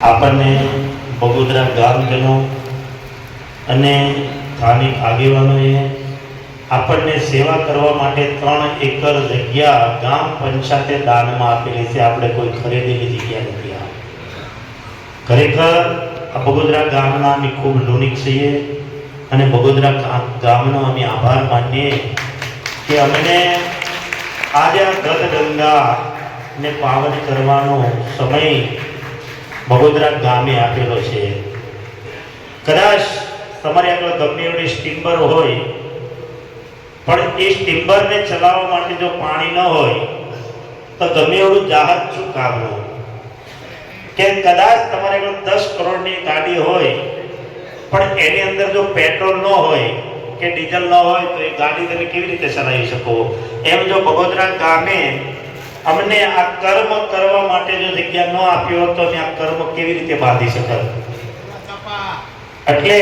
આપણને બગોદરા ગામજનો અને સ્થાનિક આગેવાનોએ આપણને સેવા કરવા માટે ત્રણ એકર જગ્યા ગામ પંચાયતે દાનમાં આપેલી છે. આપણે કોઈ ખરીદેલી જગ્યા નથી ખરેખર આ બગોદરા ગામના અમે ખૂબ લુણિક છીએ અને બગોદરા ગામનો અમે આભાર માનીએ કે અમને આજે આ ગદગંગા ને પાવન કરવાનો સમય બગોદરા ગામે આપેલો છે. કદાચ તમારી આગળ ગમે એવડી સ્ટીમર હોય, પણ એ સ્ટીમરને ચલાવવા માટે જો પાણી ન હોય, તો ગમે એવડું જહાજ શું કામનું કે કદાચ તમારે આગળ દસ કરોડની ગાડી હોય, પણ એની અંદર જો પેટ્રોલ ન હોય કે ડીઝલ ન હોય, તો એ ગાડી તમે કેવી રીતે ચલાવી શકો? એમ જો બગોદરા ગામે અમને આ કર્મ કરવા માટે જો જગ્યા ન આપી હોત તો અમે આ કર્મ કેવી રીતે બાંધી શકત એટલે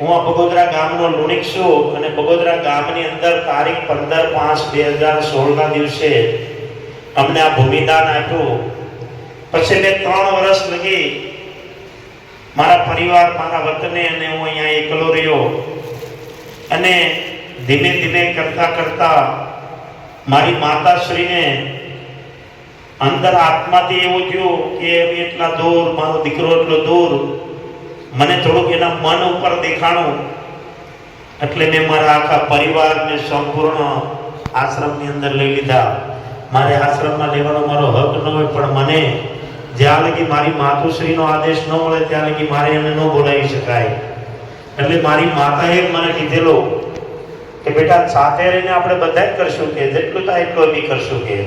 હું આ બગોદરા ગામનો લુણિક છું અને બગોદરા ગામની અંદર તારીખ પંદર પાંચ બે હજાર સોળના દિવસે અમને આ ભૂમિદાન આપ્યું. પછી મેં ત્રણ વર્ષ લગી મારા પરિવાર, મારા વતને અને હું અહીંયા એકલો રહ્યો. અને ધીમે ધીમે કરતા કરતા મારી માતાશ્રીને અંદર આત્માથી એવું થયું કે એટલા દૂર, મારો દીકરો એટલો દૂર. મને થોડુંક એના મન ઉપર દેખાણું. એટલે મેં મારા આખા પરિવારને સંપૂર્ણ આશ્રમની અંદર લઈ લીધા. મારે આશ્રમમાં લેવાનો મારો હક ન હોય, પણ મને જ્યાં લગી મારી માતુશ્રીનો આદેશ ન મળે, ત્યાં લગી મારે એને ન બોલાવી શકાય. એટલે મારી માતાએ મને કીધેલો કે બેટા, સાથે રહીને આપણે બધા જ કરશું કે, જેટલું થાય એટલું બી કરશું કે.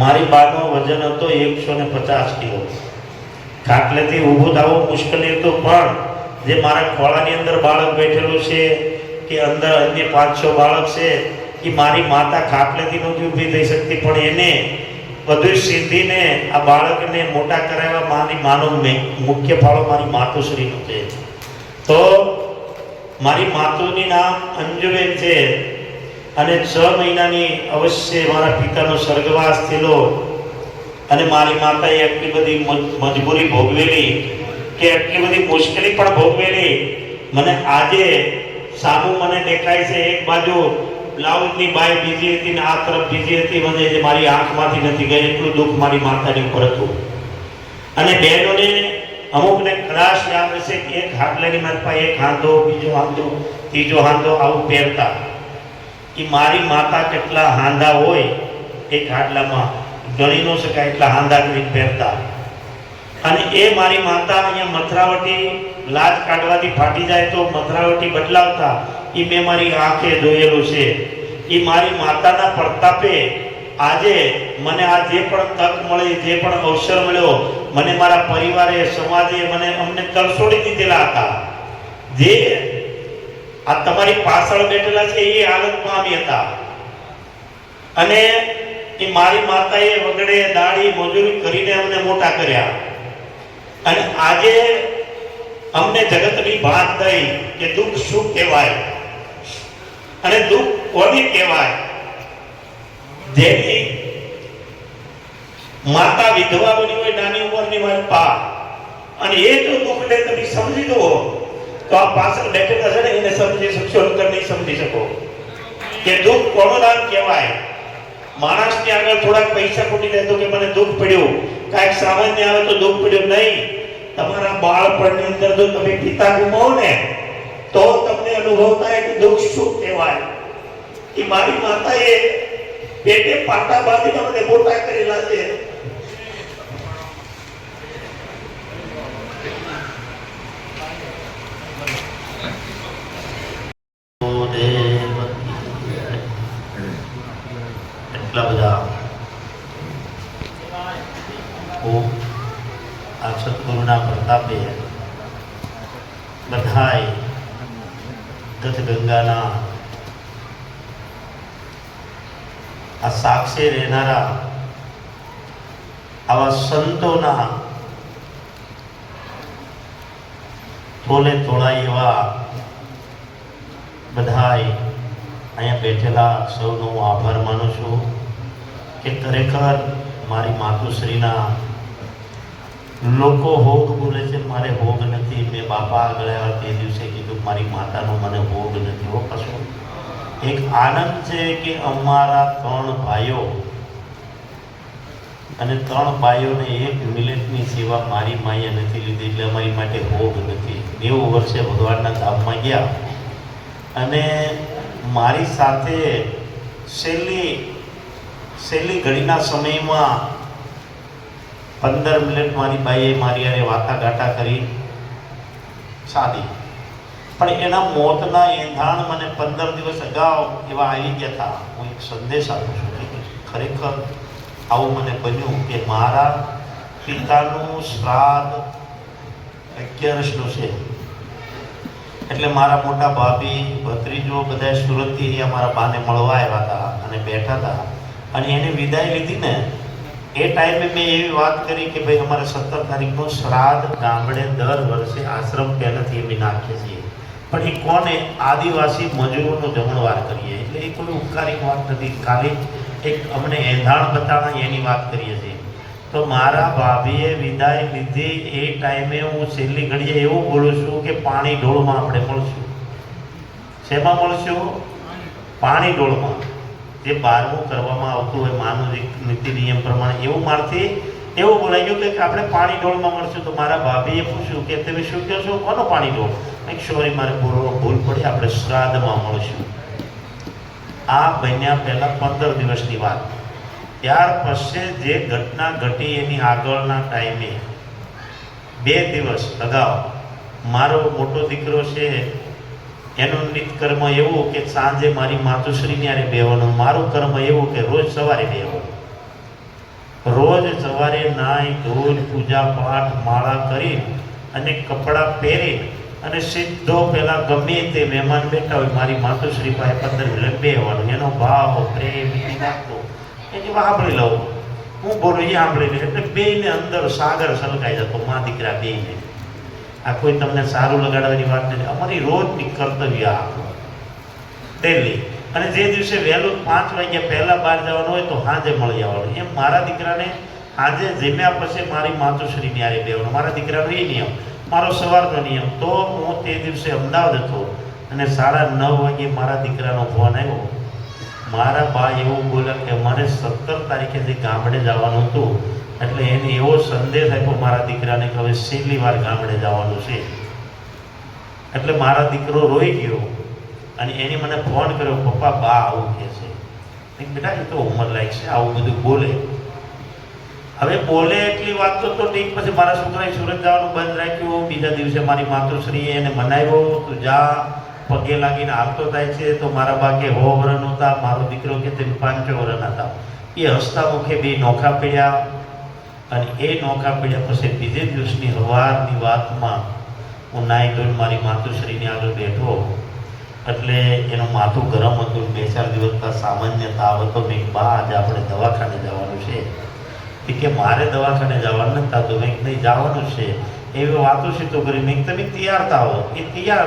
મારી બાનો વજન હતો એકસો ને પચાસ કિલો. ખાટલેથી ઊભું થવું મુશ્કેલી હતું પણ જે મારા ખોળાની અંદર બાળક બેઠેલું છે કે અંદર અન્ય પાંચસો બાળક છે, એ મારી માતા ખાટલેથી નહોતી ઊભી થઈ શકતી, પણ એને બધું સિદ્ધિને આ બાળકને મોટા કરાવવા મારી માનો મુખ્ય ફાળો મારી માતુશ્રીનો છે. તો મારી માતુની નામ અંજુબેન છે. અને છ મહિનાની અવશ્ય મારા પિતાનો સ્વર્ગવાસ થયેલો અને મારી માતાએ એટલી બધી મજબૂરી ભોગવેલી કે એટલી બધી મુશ્કેલી પણ ભોગવેલી. મને આજે સામું મને દેખાય છે, એક બાજુ બ્લાઉઝની બાય બીજી હતી ને આ તરફ બીજી હતી, મને જે મારી આંખમાંથી નથી ગઈ, એટલું દુઃખ મારી માતાની ઉપર હતું. અને બહેનોને અમુકને કદાચ યાદ હશે કે એક હાડલાની મારી પાસે એક હાંધો બીજો હાંધો ત્રીજો હાંધો આવું પહેરતા. કે મારી માતા કેટલા હાંધા હોય એ ખાટલામાં ગણી ન શકાય એટલા હાંધા કરીને પહેરતા. અને એ મારી માતા અહીંયા મથરાવટી લાજ કાઢવાથી ફાટી જાય તો મથરાવટી બદલાવતા એ મેં મારી આંખે જોયેલું છે. એ મારી માતાના પ્રતાપે આજે મને આ જે પણ તક મળી, જે પણ અવસર મળ્યો, મને મારા પરિવારે, સમાજે મને અમને તરસોડી દીધેલા હતા. જે આ તમારી પાછળ બેઠેલા છે એ આનંદ પામી હતા. અને એ મારી માતાએ વગડે દાડી મજૂરી કરીને અમને મોટા કર્યા. અને આજે અમને જગતની ભાત થઈ કે દુઃખ શું કહેવાય? અને દુઃખ કોને કહેવાય? જેની માતા વિધવા બની હોય, નાની ઉંમરની હોય, પા. અને એ જો દુઃખ ને તમે સમજી દો તો આ પાછળ બેઠેલા છે ને, એને સમજી શકશો અંતર નહીં સમજી શકો. કે દુઃખ કોનો દાન કહેવાય? માણસની આગળ થોડાક પૈસા ખૂટી જાય તો કે મને દુઃખ પડ્યું. કાંઈક સામાન્ય આવે તો દુઃખ પડ્યું નહીં. તમારા બાળપણની અંદર જો તમે પિતા ગુમાવો ને, તો તમને અનુભવ થાય કે દુઃખ શું કહેવાય? કે મારી માતાએ પેટે પાટા બાંધીને મને મોટા કરેલા છે એટલા બધા ખૂબ આ સદગુરુના પ્રતાપે બધાય ગંગાના સાક્ષી રહેનારા આવા સંતોના તોલે તોળાય એવા બધાય અહીંયા બેઠેલા સૌનો હું આભાર માનું છું કે ખરેખર મારી માતુશ્રીના લોકો હોગ બોલે છે, મારે હોગ નથી. મેં બાપા આગળ આવ્યા તે દિવસે કીધું મારી માતાનો મને હોગ નથી. હો, કશો એક આનંદ છે કે અમારા ત્રણ ભાઈઓ અને ત્રણ ભાઈઓને એક મિનિટની સેવા મારી માએ નથી લીધી એટલે અમારી માટે હોગ નથી. નેવું વર્ષે ભગવાનના ધામમાં ગયા અને મારી સાથે છેલ્લી છેલ્લી ઘડીના સમયમાં પંદર મિનિટ મારી બાઈએ મારી હારે વાટાઘાટા કરી સાદી. પણ એના મોતના એંધાણ મને પંદર દિવસ અગાઉ એવા આવી ગયા હતા. હું એક સંદેશ આપું છું કે ખરેખર આવું મને બન્યું કે મારા પિતાનું શ્રાદ્ધ અગિયારસનું છે એટલે મારા મોટા ભાભી, ભત્રીજો બધા સુરતથી અહીંયા મારા બાને મળવા આવ્યા હતા અને બેઠા હતા. અને એને વિદાય લીધી ને, એ ટાઈમે મેં એવી વાત કરી કે ભાઈ, અમારે સત્તર તારીખનો શ્રાદ્ધ ગામડે દર વર્ષે આશ્રમ પહેલાંથી અમે નાખીએ છીએ. પણ એ કોને આદિવાસી મજૂરોનો જમણવાર કરીએ? એટલે એ કોઈ ઉપકારી વાત નથી. ખાલી એક અમને એંધાણ બતાણા એની વાત કરીએ છીએ. તો મારા ભાભીએ વિદાય લીધી. એ ટાઈમે હું છેલ્લી ઘડીએ એવું બોલું છું કે પાણી ઢોળમાં આપણે મળશું. શેમાં મળશું? પાણી ઢોળમાં. જે બારમું કરવામાં આવતું હોય માનવ નીતિ નિયમ પ્રમાણે એવું મારથી એવું બોલાઈ ગયું કે આપણે પાણી ઢોળમાં મળશું. તો મારા ભાભીએ પૂછ્યું કે તમે શું કહો છો? કોનો પાણી ઢોળ? સોરી મારે બોલવો ભૂલ પડી, આપણે શ્રાદ્ધમાં મળશું. આ બન્યા પહેલાં પંદર દિવસની વાત. ત્યાર પછી જે ઘટના ઘટી એની આગળના ટાઈમે. બે દિવસ અગાઉ મારો મોટો દીકરો છે, એનું નિત કર્મ એવું કે સાંજે મારી માતુશ્રીની આરે બેવાનું મારું કર્મ એવું કે રોજ સવારે બેવાનું રોજ સવારે નાય ધોલ પૂજા પાઠ, માળા કરી અને કપડાં પહેરી અને સીધો પેલા ગમે તે મહેમાન બેઠા હોય, મારી માતુશ્રી પાસે પંદર મિનિટ બેવાનું એનો ભાવ પ્રેમ એની વાતો. એની સાંભળી લઉં. હું બોલું, એ સાંભળી લઉં એટલે બેને અંદર સાગર સલકાઈ જતો, મા દીકરા બે આ કોઈ તમને સારું લગાડવાની વાત નથી. અમારી રોજની કર્તવ્ય આ. ડેલી અને જે દિવસે વહેલું પાંચ વાગ્યા પહેલાં બહાર જવાનું હોય તો હાજે મળી આવવાનું. એમ મારા દીકરાને આજે જમ્યા પછી મારી માતુશ્રીની ન્યારે બેવાનું મારા દીકરાનો એ નિયમ. મારો સવારનો નિયમ. તો હું તે દિવસે અમદાવાદ હતો અને સાડા નવ વાગે મારા દીકરાનો ફોન આવ્યો. મારા બા એવું બોલ્યા કે મારે સત્તર તારીખેથી ગામડે જવાનું હતું. એટલે એને એવો સંદેશ આપ્યો મારા દીકરાને કે હવે છેલ્લી વાર ગામડે જવાનું છે. એટલે મારા દીકરો રોઈ ગયો અને એને મને ફોન કર્યો, પપ્પા, બા આવું કહે છે. બેટા, એ તો ઉંમર લાયક છે, આવું બધું બોલે. હવે બોલે એટલી વાત તો તો ઠીક, પછી મારા છોકરાએ સુરત જવાનું બંધ રાખ્યું. બીજા દિવસે મારી માતૃશ્રીએ એને મનાવ્યો તું જા, પગે લાગીને હાલતો થાય છે, તો મારા ભાગે હો વરન હતા મારો દીકરો કે તેમ પાંચો વરન હતા. એ હસતા મુખે બે નોખા પડ્યા અને એ નોખા પીડ્યા પછી બીજે દિવસની સવારની વાતમાં હું નાઈ ધોઈને મારી માતૃશ્રીની આગળ બેઠો. એટલે એનું માથું ગરમ હતું. બે ચાર દિવસ સામાન્ય તાવ હતો મેં બા, આજે આપણે દવાખાને જવાનું છે. કે મારે દવાખાને જવાનું નથી થતું, મેં નહીં જવાનું છે. એવી વાતો સીધો કરી મેં તમે તૈયાર થાઓ એ તૈયાર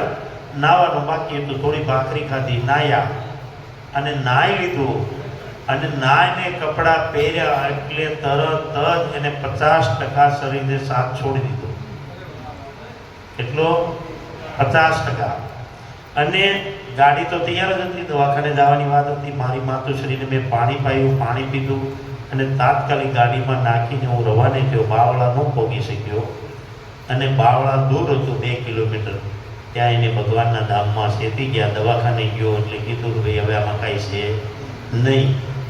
નાવાનું બાકી હતું, થોડી ભાખરી ખાધી, નાયા અને નાહી લીધું. અને નાહીને કપડાં પહેર્યા એટલે તરત જ એને પચાસ ટકા શરીરને સાથ છોડી દીધો. એટલો પચાસ ટકા. અને ગાડી તો તૈયાર જ હતી, દવાખાને જવાની વાત હતી. મારી માતુશ્રીને મેં પાણી પાયું, પાણી પીધું. અને તાત્કાલિક ગાડીમાં નાખીને હું રવાને થયો. બાવળા ન પહોંચી શક્યો. અને બાવળા દૂર હતું બે કિલોમીટર. ત્યાં એને ભગવાનના ધામમાં સેતી ગયા, દવાખાને ગયો એટલે કીધું કે ભાઈ, હવે આમાં કાંઈ છે નહીં.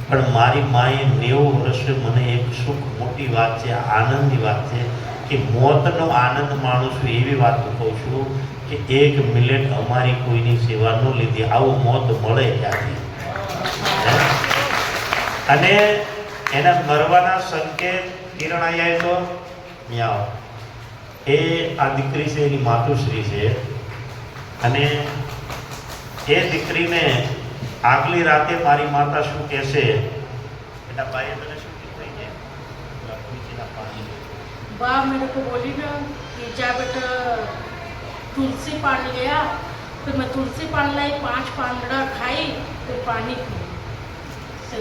પણ મારી માએ નેવું વર્ષે મને એક સુખ મોટી વાત છે, આનંદની વાત છે કે મોતનો આનંદ માણું છું એવી વાત કહું છું કે એક મિનિટ અમારી કોઈની સેવા ન લીધી. આવું મોત મળે ત્યાંથી અને એના મરવાના સંકેત કિરણ અહીંયા તો અહીંયા આવો. એ આ દીકરી છે એની માતુશ્રી છે અને એ દીકરીને આગલી રાતે મારી માતા શું કહેશે બેટા ભાઈએ તને શું કીધું એ કે તુલસીના પાણી बा मेरे को बोली ना कि जा बेटा तुलसी पानी गया फिर मैं तुलसी पानी लाई पांच पांगड़ा खाई फिर पानी पी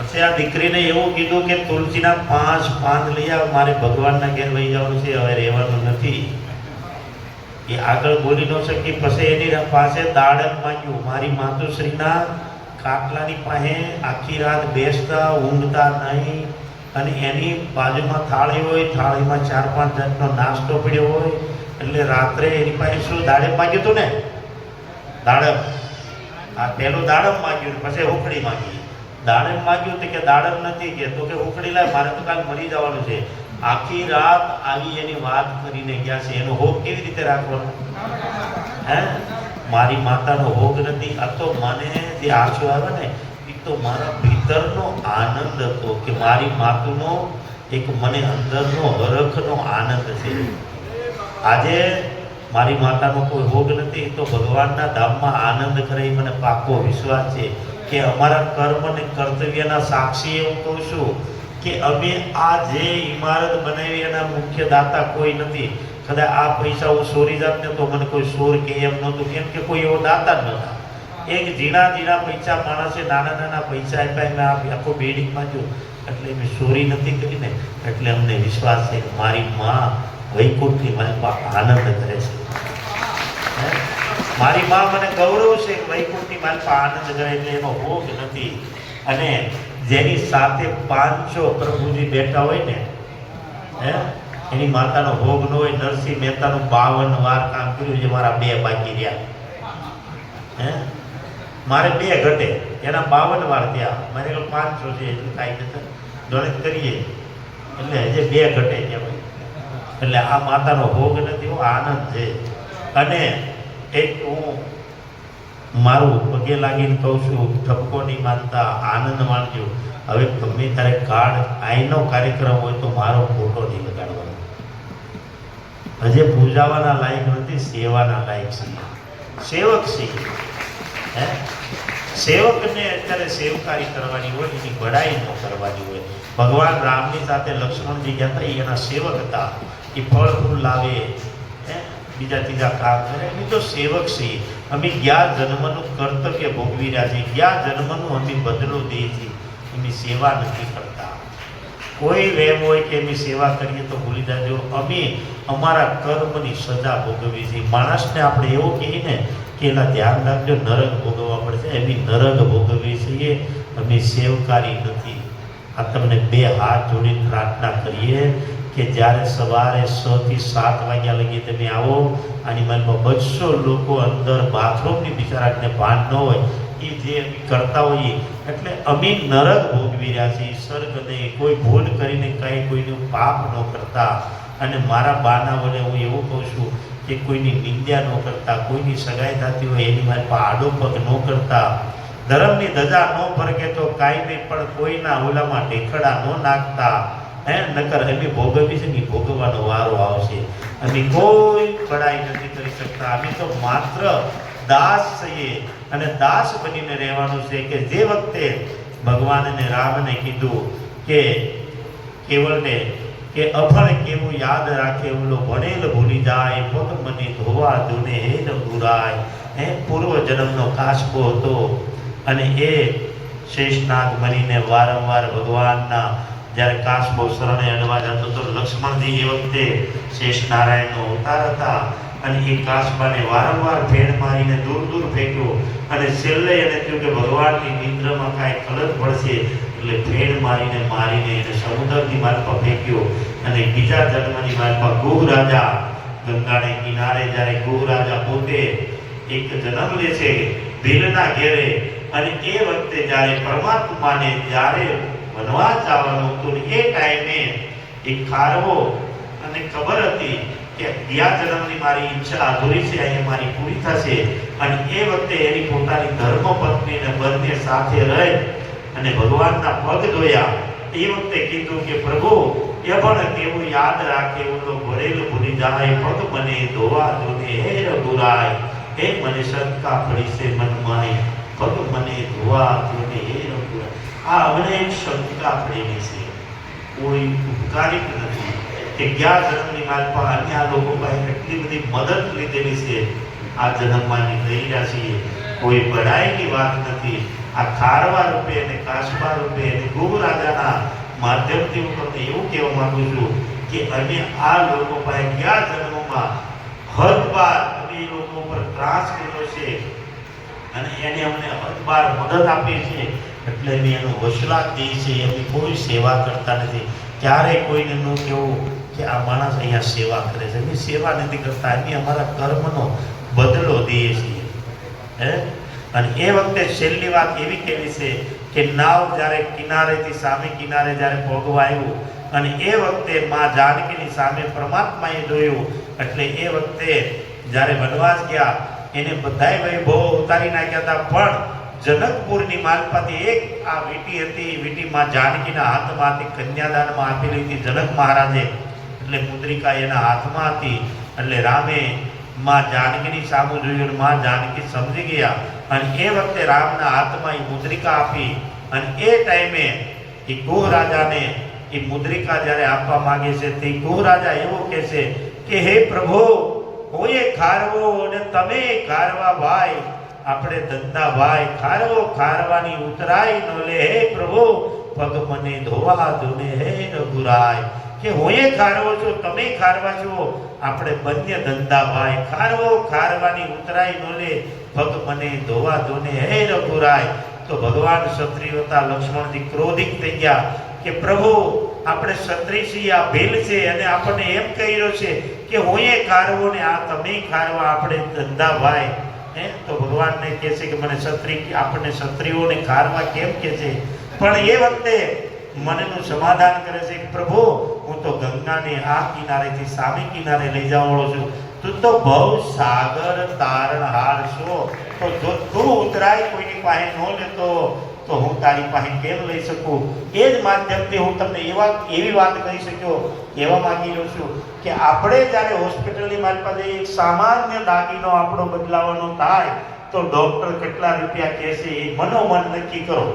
પછી આ દીકરીને એવું કીધું કે તુલસીના પાંચ પાન લઈ આવ, મારે ભગવાનના ઘેર વહી જવાનું છે, હવે રહેવાનું નથી. એ આગળ બોલી ન શકી, પછી એની પાસે દાડમ માંગ્યું. મારી માતુશ્રીના કાકલાની પાસે આખી રાત બેસતા, ઊંઘતા નહીં અને એની બાજુમાં થાળી હોય, થાળીમાં ચાર પાંચ જાતનો નાસ્તો પડ્યો હોય, એટલે રાત્રે એની પાસે શું દાડમ માંગ્યું હતું ને? દાડમ. આ પહેલું દાડમ માંગ્યું પછી ઉખડી માંગી. દાડમ માંગ્યું તો કે દાડમ નથી કે તો કે ઉકળી લાય મારે તો કાલ મરી જવાનું છે. આખી રાત આવી એની વાત કરીને ગયા છે. એનો હોપ કેવી રીતે રાખવાનો? હે? મારી માતાનો હોગ નથી. આ તો મને જે આંસુ આવે ને એ તો મારા ભીતરનો આનંદ હતો કે મારી માતુનો એક મને અંદરનો હરખનો આનંદ છે. આજે મારી માતાનો કોઈ ભોગ નથી, તો ભગવાનના ધામમાં આનંદ કરે એ મને પાકો વિશ્વાસ છે કે અમારા કર્મ અને કર્તવ્યના સાક્ષી હું કહું છું કે અમે આ જે ઇમારત બનાવી એના મુખ્ય દાતા કોઈ નથી. કદાચ આ પૈસા હું ચોરી જાત ને તો મને કોઈ ચોર કે એમ નહોતું, કેમ કે કોઈ એવો દાતા જ નહોતા. એક ઝીણા ઝીણા પૈસા માણસે નાના નાના પૈસા આપ્યા, મેં આ આખો બિલ્ડિંગમાં જો એટલે મેં ચોરી નથી કરી ને એટલે અમને વિશ્વાસ છે મારી માં વૈકુંઠથી મારી પા આનંદ કરે છે? મારી મા મને ગૌરવ છે વૈકુંઠની વૈકુંઠથી મારી પા આનંદ કરે એટલે એનો ભોગ નથી. અને જેની સાથે પાંચસો પ્રભુજી બેઠા હોય ને, હે, એની માતાનો ભોગ ન હોય, નરસિંહ મહેતાનું બાવન વાર કામ કર્યું છે, મારા બે બાકી રહ્યા. હે, મારે બે ઘટે, એના બાવન વાર થયા. તો પાંચસો છે એટલું કાંઈ નથી. ગણિત કરીએ. એટલે હજે બે ઘટે છે ભાઈ એટલે આ માતાનો ભોગ નથી આનંદ છે. અને એક હું મારું પગે લાગીને કહું છું, ઠપકો નહીં માનતા, આનંદ માણજો. હવે ગમે ત્યારે કાર્ડ આઈનો કાર્યક્રમ હોય તો મારો ફોટો નહીં લગાડવાનો. હજે પૂજાવાના લાયક નથી, સેવાના લાયક છીએ સેવક છીએ હે? સેવકને અત્યારે સેવકારી કરવાની હોય, એની બડાઈ ન કરવાની હોય. ભગવાન રામની સાથે લક્ષ્મણજી ગયા હતા, એના સેવક હતા. એ ફળ ફૂલ લાવે બીજા ત્રીજા કામ કરે. અમે તો સેવક છીએ અમે ગયા જન્મનું કર્તવ્ય ભોગવી રહ્યા છીએ. ગયા જન્મનું અમે બદલો દઈએ છીએ. એમની સેવા નથી કરતા. કોઈ વેમ હોય કે એમની સેવા કરીએ તો ભૂલી જાજો. અમે અમારા કર્મની સજા ભોગવીએ છીએ. માણસને આપણે એવું કહીએ ને કે એના ધ્યાન રાખજો. નરક ભોગવવા પડશે. એમની નરક ભોગવીએ છીએ. અમે સેવકારી નથી. આ તમને બે હાથ જોડીને પ્રાર્થના કરીએ. કે જ્યારે સવારે છ થી સાત વાગ્યા લગી તમે આવો અને મનમાં બસો લોકો અંદર બાથરૂમની બિચારાને ભાન ન હોય, એ જે કરતા હોઈએ, એટલે અમે નરક ભોગવી રહ્યા છીએ. સ્વર્ગને કોઈ ભૂલ કરીને કાંઈ કોઈનું પાપ ન કરતા. અને મારા બાના વડે હું એવું કહું છું કે કોઈની નિંદ્યા ન કરતા, કોઈની સગાઈ થતી હોય એની મારી પાસે આડો પગ ન કરતા. ધર્મની ધજા ન ફરકે તો કાંઈ નહીં, પણ કોઈના ઓલામાં ઢેખડા ન નાખતા. હે? નકર અમે ભોગવી છે ને ભોગવવાનો વારો આવશે. અમે કોઈ પડાઈ નથી કરી શકતા. અમે તો માત્ર દાસ છીએ અને દાસ બનીને રહેવાનું છે કે જે વખતે ભગવાનને રામને કીધું કે કેવળને કે અફળ કેવું યાદ રાખે, ઓલો ભણેલ ભૂલી જાય પગ મને ધોવા ધોને હે ન ભૂરાય હે? પૂર્વ જન્મનો કાશકો હતો. અને એ શેષનાગ બનીને વારંવાર ભગવાનના જ્યારે કાસબો શરણે અડવા જતો તો લક્ષ્મણજી એ વખતે શેષ નારાયણનો અવતાર હતા અને એ કાસબાને વારંવાર ફેણ મારીને દૂર દૂર ફેંક્યો અને છેલ્લે એને થયું કે ભગવાનની નિંદ્રમાં કાંઈ ખલત પડશે એટલે ફેણ મારીને મારીને એને સમુદ્રની માર્ફા ફેંક્યો અને બીજા જન્મની માર્ફા ગુહ રાજા ગંગાને કિનારે જ્યારે ગુહ રાજા પોતે એક જન્મ લે છે ભીલના ઘેરે અને એ વખતે જ્યારે પરમાત્માને જ્યારે વનવાસ જવાનું હતું એ ટાઈમે એક ખારવો અને ખબર હતી કે ગયા જન્મની મારી ઈચ્છા અધૂરી છે, અહીંયા મારી પૂરી થશે. અને એ વખતે એની પોતાની ધર્મ પત્નીને બંને સાથે રહી અને ભગવાનના પગ ધોયા. એ વખતે કીધું કે, પ્રભુ, એ પણ કેવું યાદ રાખે એવું તો ભરેલું ભૂલી જાય પગ મને ધોવા જોને, હે રઘુરાય, હે મને શંકા પડી છે મનમાં પગ મને ધોવા જોને, હે આ એક શંકા પડેલી છે. કોઈ ઉપકારિક નથી. કે ગયા જન્મની માલપા અન્ય લોકો પાસે એટલી બધી મદદ લીધેલી છે? આ જન્મમાં લઈ છીએ. કોઈ બડાઈની વાત નથી. આ ખારવા રૂપે અને કાશબા રૂપે અને ગુરુ રાજાના માધ્યમથી હું તમને એવું કહેવા માંગુ છું કે અમે આ લોકો પાસે ગયા જન્મમાં હદબાર અમે એ લોકો ઉપર ત્રાસ કર્યો છે અને એને અમને હદબાર મદદ આપી છે? એટલે મેં એનો વસલાત દઈએ છે એમની કોઈ સેવા કરતા નથી. ક્યારેય કોઈને ન કહેવું કે આ માણસ અહીંયા સેવા કરે છે. એની સેવા નથી કરતા, અમે અમારા કર્મનો બદલો દઈએ છીએ. હે? અને એ વખતે છેલ્લી વાત એવી કેવી છે કે નાવ જ્યારે કિનારેથી સામે કિનારે જ્યારે આવ્યું અને એ વખતે મા જાનકીની સામે પરમાત્માએ જોયું, એટલે એ વખતે જ્યારે વનવાસ ગયા, એને બધાએ ભાઈ બહુ ઉતારી નાખ્યા હતા. પણ જનકપુરની માલપાથી એક આ વીટી હતી એ વીટી માં જાનકીના હાથમાંથી કન્યાદાનમાં આપેલી હતી જનક મહારાજે એટલે મુદ્રિકા એના હાથમાં હતી એટલે રામે માં જાનકીની સામુ જોયું અને માં જાનકી સમજી ગયા. અને એ વખતે રામના હાથમાં એ મુદ્રિકા આપી. અને એ ટાઈમે એ કુહ રાજાને એ મુદ્રિકા જ્યારે આપવા માંગે છે, તે કુહ રાજા એવો કહે છે કે, હે પ્રભુ, હું એ ખારવો અને તમે ખારવા ભાઈ. આપણે ધંધા ભાઈ ખારવો ખારવાની ઉતરાય નો લે. હે પ્રભુ, પગ મને ધોવા ધોને હે રઘુરાય, કે હું એ ખારવો છું, તમે ખારવા છો? આપણે બંને ધંધા ભાઈ ખારવો ખારવાની ઉતરાય નો લે. પગ મને ધોવા ધોને હે રઘુરાય, તો ભગવાન ક્ષત્રિય હતા, લક્ષ્મણજી ક્રોધિત થઈ ગયા કે પ્રભુ, આપણે ક્ષત્રિય છીએ, આ ભીલ છે, અને આપણને એમ કહી રહ્યો છે કે હું એ ખારવો ને આ તમે ખારવા. આપણે ધંધા ભાઈ હે તો ભગવાનને કહે છે કે મને ક્ષત્રિય આપણને ક્ષત્રિયોને ખારવા કેમ કે છે? પણ એ વખતે મનનું સમાધાન કરે છે પ્રભુ, હું તો ગંગાને આ કિનારેથી સામે કિનારે લઈ જવાનો છું. તું તો બહુ સાગર તારણહાર છો તો જો તું ઉતરાય, કોઈની પાસે ન લેતો. તો હું તારી પાસે કેમ લઈ શકું? એ જ માધ્યમથી હું તમને એવા એવી વાત કહી શક્યો, કહેવા માંગી રહ્યો છું કે આપણે જ્યારે હોસ્પિટલની પાસે એક સામાન્ય દાગીનો આપણો બદલાવાનો થાય, તો ડોક્ટર કેટલા રૂપિયા કહેશે એ મનોમન નક્કી કરો.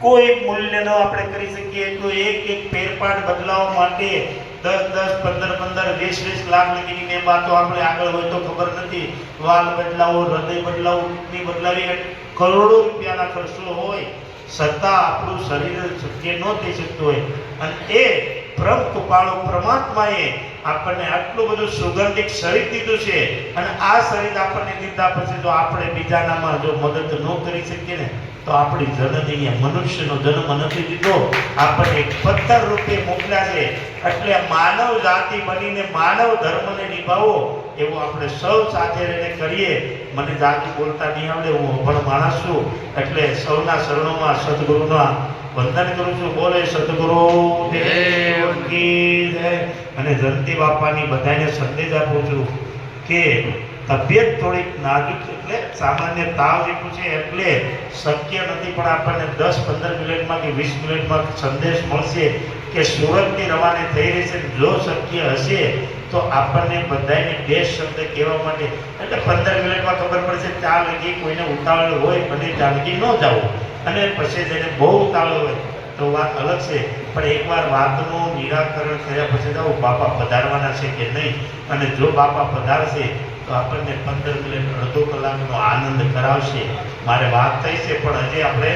કોઈ મૂલ્યનો આપણે કરી શકીએ, તો એક એક ફેરફાર બદલાવવા માટે દસ દસ, પંદર પંદર, વીસ વીસ લાખ લગીની ને વાતો આપણે આગળ હોય તો ખબર નથી. વાલ બદલાવો, હૃદય બદલાવો, કિડની બદલાવી કરોડો રૂપિયાના ખર્ચો હોય છતાં આપણું શરીર શક્ય ન થઈ શકતું હોય. અને એ પ્રમ કૃપાળો પરમાત્માએ આપણને આટલું બધું સુગંધિત શરીર દીધું છે. અને આ શરીર આપણને દીધા પછી જો આપણે બીજાનામાં જો મદદ ન કરી શકીએ ને, તો આપણી જનની મનુષ્યનો જન્મ નથી દીધો. આપણને એક પથ્થર રૂપે મોકલ્યા છે. એટલે માનવ જાતિ બનીને માનવ ધર્મને નિભાવો. એવું આપણે સૌ સાથે રહીને કરીએ મને જાતિ બોલતા નહીં આવડે હું અભણ માણસ છું. એટલે સૌના શરણોમાં સદગુરુના વંદન કરું છું. બોલે સદગુરુ અને જનતી બાપાની બધાને સંદેશ આપું છું કે તબિયત થોડીક નાજુક એટલે સામાન્ય તાવ જેટલું છે એટલે શક્ય નથી પણ આપણને દસ પંદર મિનિટમાં કે વીસ મિનિટમાં સંદેશ મળશે કે સુરતની રવાને થઈ રહી છે. જો શક્ય હશે તો આપણને બધાને બે શબ્દ કહેવા માટે, એટલે પંદર મિનિટમાં ખબર પડશે ચા લગી કોઈને ઉતાવળ હોય અને જાનકી ન જવું અને પછી જેને બહુ ઉતાવળ હોય, તો વાત અલગ છે. પણ એકવાર વાતનું નિરાકરણ થયા પછી જાઓ બાપા પધારવાના છે કે નહીં? અને જો બાપા પધારશે, તો આપણને પંદર મિનિટ, અડધો કલાકનો આનંદ કરાવશે. મારે વાત થઈ છે, પણ હજી આપણે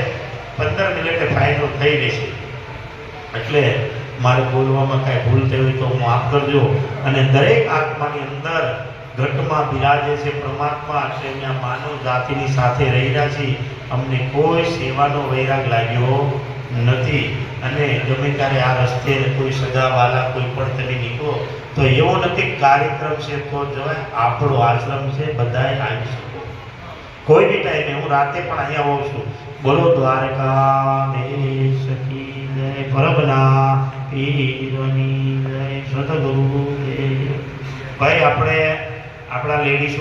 પંદર મિનિટે ફાઇનલ થઈ રહેશે એટલે મારે બોલવામાં કાંઈ ભૂલ થઈ હોય તો માફ કરજો અને દરેક આત્માની અંદર ઘટમાં બિરાજે છે, પરમાત્મા એટલે અમે માનવ જાતિની સાથે રહી રહ્યા છીએ. અમને કોઈ સેવાનો વૈરાગ લાગ્યો નથી. અને ગમે ત્યારે આ રસ્તે કોઈ સગાવાલા કોઈ પણ તમે નીકળો, તો એવો નથી કાર્યક્રમ છે તો જવાય આપણો આશ્રમ છે, બધાએ આવી શકો. કોઈ બી ટાઈમે હું રાતે પણ અહીંયા હોઉં છું. બોલો દ્વારકા દેશ કી જય પરબના પીરની જય સદગુરુ ભાઈ આપણે આપણા લેડીઝ